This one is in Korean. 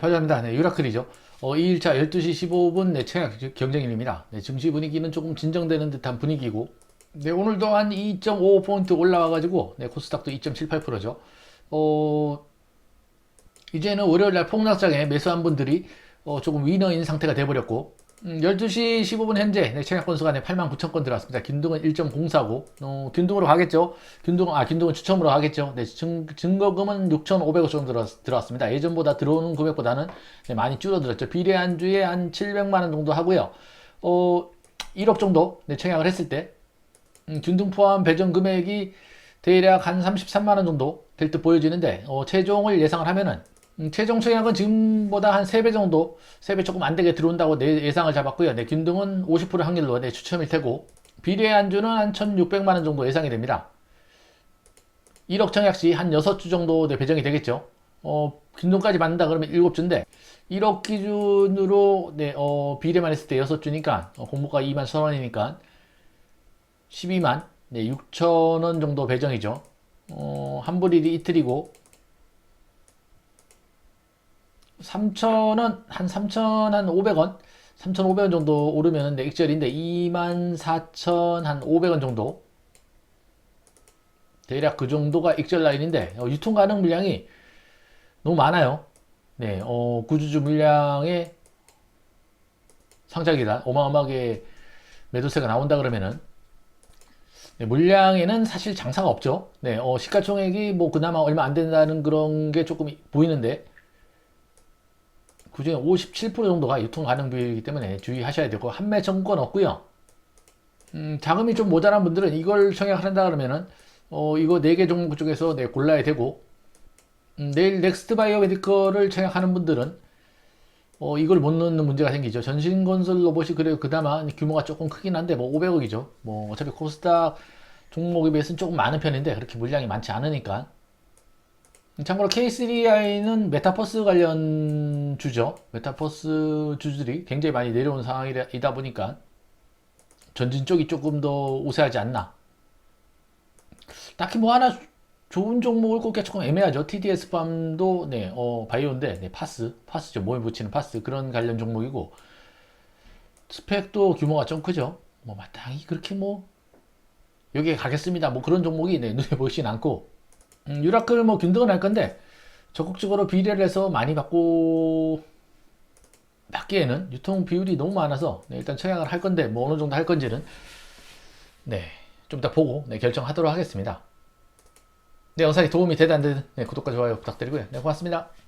화요입니다. 네, 유라클이죠. 어, 2일차 12시 15분 네, 최악 경쟁일입니다. 네, 증시 분위기는 조금 진정되는 듯한 분위기고, 네, 오늘도 한 2.5포인트 올라와가지고, 네, 코스닥도 2.78%죠. 어, 이제는 월요일날 폭락장에 매수한 분들이 어, 조금 위너인 상태가 돼버렸고, 음, 12시 15분 현재 네, 청약 건수가 네, 8만 9천 건 들어왔습니다. 균등은 1.04고 어, 균등으로 가겠죠. 균등 아 균등은 추첨으로 하겠죠. 네, 증, 증거금은 6,500원 정도 들어, 들어왔습니다. 예전보다 들어오는 금액보다는 네, 많이 줄어들었죠. 비례 안주에 한 700만 원 정도 하고요. 어, 1억 정도 네, 청약을 했을 때 음, 균등 포함 배정 금액이 대략 한 33만 원 정도 될 듯 보여지는데 어, 최종을 예상을 하면은 음, 최종 청약은 지금보다 한 3배 정도, 3배 조금 안 되게 들어온다고 내 예상을 잡았고요. 네, 균등은 50% 확률로 네, 추첨일 테고, 비례 안주는 한 1,600만 원 정도 예상이 됩니다. 1억 청약 시 한 6주 정도 네, 배정이 되겠죠. 어, 균등까지 받는다 그러면 7주인데, 1억 기준으로 네, 어, 비례만 했을 때 6주니까, 어, 공모가 2만 1,000원이니까, 12만 네, 6천원 정도 배정이죠. 어, 한 불일이 이틀이고, 3,000원, 한 3,000, 한 500원? 3,500원 정도 오르면 네, 익절인데 24,500원 정도? 대략 그 정도가 익절 라인인데 어, 유통 가능 물량이 너무 많아요. 네, 어, 구주주 물량의 상장이다. 어마어마하게 매도세가 나온다 그러면은 네, 물량에는 사실 장사가 없죠. 네, 어, 시가총액이 뭐 그나마 얼마 안 된다는 그런 게 조금 보이는데 그중에 57% 정도가 유통 가능 비율이기 때문에 주의하셔야 되고 한매 정권 없고요. 음, 자금이 좀 모자란 분들은 이걸 청약한다 그러면은 어, 이거 4개 종목 중에서 네, 골라야 되고 음, 내일 넥스트 바이오 메디컬을 청약하는 분들은 어, 이걸 못 넣는 문제가 생기죠. 전신건설 로봇이 그래도 그나마 규모가 조금 크긴 한데 뭐 500억이죠. 뭐 어차피 코스닥 종목에 비해서는 조금 많은 편인데 그렇게 물량이 많지 않으니까 참고로 K3i는 메타버스 관련 주죠. 메타버스 주들이 굉장히 많이 내려온 상황이다 보니까 전진 쪽이 조금 더 우세하지 않나. 딱히 뭐 하나 좋은 종목을 꼽기가 조금 애매하죠. TDS 팜도 네, 어, 바이오인데 네, 파스, 파스죠. 몸에 붙이는 파스 그런 관련 종목이고 스펙도 규모가 좀 크죠. 뭐 마땅히 그렇게 뭐 여기에 가겠습니다. 뭐 그런 종목이 네, 눈에 보이진 않고 음, 유라클 뭐 균등은 할 건데 적극적으로 비례를 해서 많이 받고 받기에는 유통 비율이 너무 많아서 네, 일단 청약을 할 건데 뭐 어느 정도 할 건지는 네, 좀 이따 보고 네, 결정하도록 하겠습니다. 네, 영상이 도움이 되다 안 되든 네, 구독과 좋아요 부탁드리고요. 네, 고맙습니다.